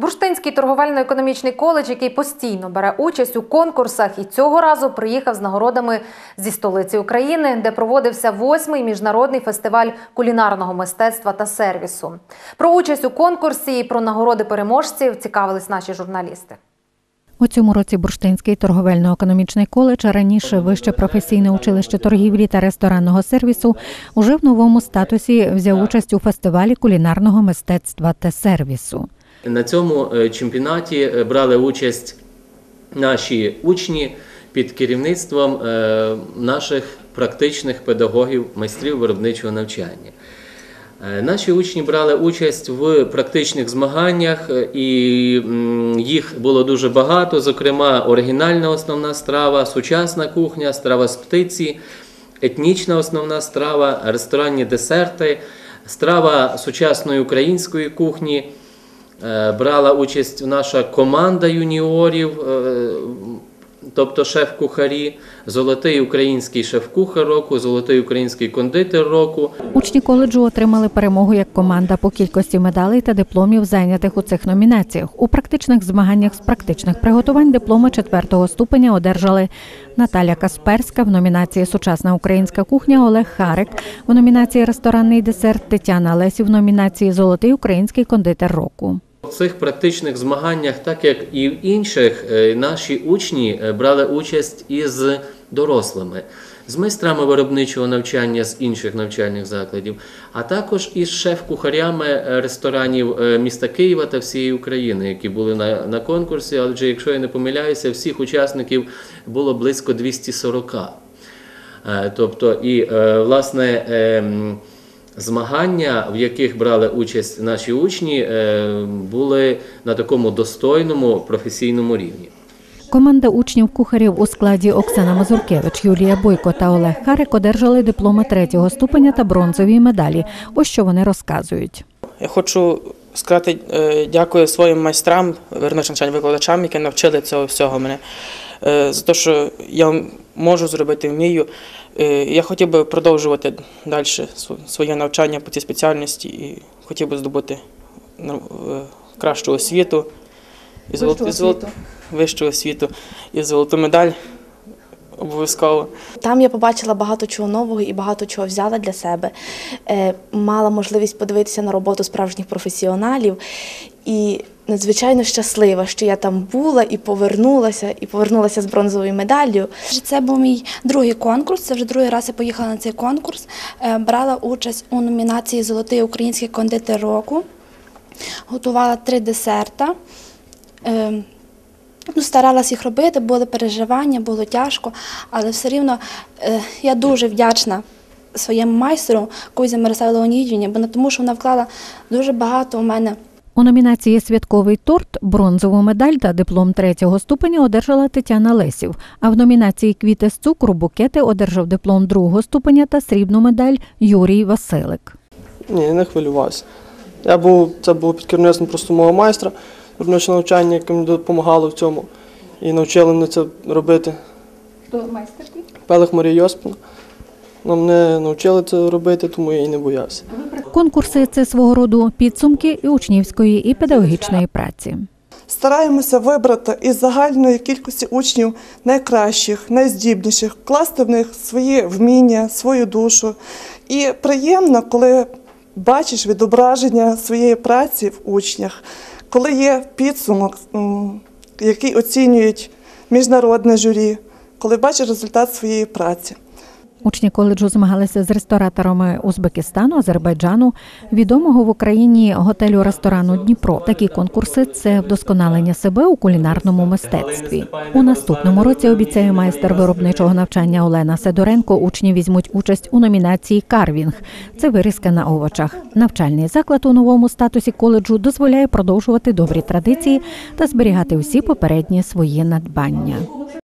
Бурштинський торговельно-економічний коледж, який постійно бере участь у конкурсах, і цього разу приїхав з нагородами зі столиці України, де проводився восьмий міжнародний фестиваль кулінарного мистецтва та сервісу. Про участь у конкурсі і про нагороди переможців цікавились наші журналісти. У цьому році Бурштинський торговельно-економічний коледж, а раніше вище професійне училище торгівлі та ресторанного сервісу, уже в новому статусі взяв участь у фестивалі кулінарного мистецтва та сервісу. На цьому е, чемпіонаті е, брали участь наші учні під керівництвом е, наших практичних педагогів, майстрів виробничого навчання. Наші учні брали участь в практичних змаганнях, і їх було дуже багато. Зокрема, оригінальна основна страва, сучасна кухня, страва з птиці, етнічна основна страва, ресторанні десерти, страва сучасної української кухні. Е, Брала участь наша команда юніорів, е, тобто шеф-кухарі, золотий український шеф-кухар року, золотий український кондитер року. Учні коледжу отримали перемогу як команда по кількості медалей та дипломів, зайнятих у цих номінаціях. У практичних змаганнях з практичних приготувань дипломи четвертого ступеня одержали Наталя Касперська в номінації Сучасна українська кухня, Олег Харик в номінації Ресторанний десерт, Тетяна Лесі в номінації Золотий український кондитер року. Цих практичних змаганнях, так як і в інших, е, наші учні е, брали участь із дорослими, з майстрами виробничого навчання з інших навчальних закладів, а також із шеф-кухарями е, ресторанів міста Києва та всієї України, які були на, на конкурсі. Адже, якщо я не помиляюся, всіх учасників було близько 240. Е, Тобто, і власне ем, змагання, в яких брали участь наші учні, е, були на такому достойному професійному рівні. Команда учнів кухарів у складі Оксана Мазуркевич, Юлія Бойко та Олег Харик одержали дипломи третього ступеня та бронзові медалі. Ось що вони розказують. Я хочу сказати е, дякую своїм майстрам, верничним викладачам, які навчили цього всього мене. Е, За те, що я можу зробити, вмію. Е, Я хотів би продовжувати далі своє навчання по цій спеціальності і хотів би здобути е, кращу освіту і золоту, і вищу освіту і золоту медаль обов'язково. Там я побачила багато чого нового і багато чого взяла для себе. Е, мала можливість подивитися на роботу справжніх професіоналів і надзвичайно щаслива, що я там була і повернулася, і повернулася з бронзовою медаллю. Це був мій другий конкурс. Це вже другий раз я поїхала на цей конкурс. Е, Брала участь у номінації Золотий український кондитер року. Готувала три десерта. Е, Ну, старалась їх робити, були переживання, було тяжко, але все рівно е, я дуже вдячна своєму майстру Кузі Мирославі Леонідівні, бо на тому, що вона вклала дуже багато у мене У номінації Святковий торт бронзову медаль та диплом третього ступеня одержала Тетяна Лесів. А в номінації Квіти з цукру букети одержав диплом другого ступеня та срібну медаль Юрій Василик. Ні, я не хвилювався. Я був, це було під керівництвом просто мого майстра, виробничого навчання, яке мені допомагало в цьому. І навчили мене це робити. Хто майстер? Пелих Марія Йоспина. Ну, мене навчили це робити, тому я і не боявся. Конкурси це свого роду підсумки і учнівської, і педагогічної праці. Стараємося вибрати із загальної кількості учнів найкращих, найздібніших, вкласти в них свої вміння, свою душу. І приємно, коли бачиш відображення своєї праці в учнях, коли є підсумок, який оцінюють міжнародне журі, коли бачиш результат своєї праці. Учні коледжу змагалися з рестораторами Узбекистану, Азербайджану, відомого в Україні готелю-ресторану Дніпро. Такі конкурси це вдосконалення себе у кулінарному мистецтві. У наступному році обіцяє майстер виробничого навчання Олена Сидоренко. Учні візьмуть участь у номінації Карвінг. Це вирізка на овочах. Навчальний заклад у новому статусі коледжу дозволяє продовжувати добрі традиції та зберігати усі попередні свої надбання.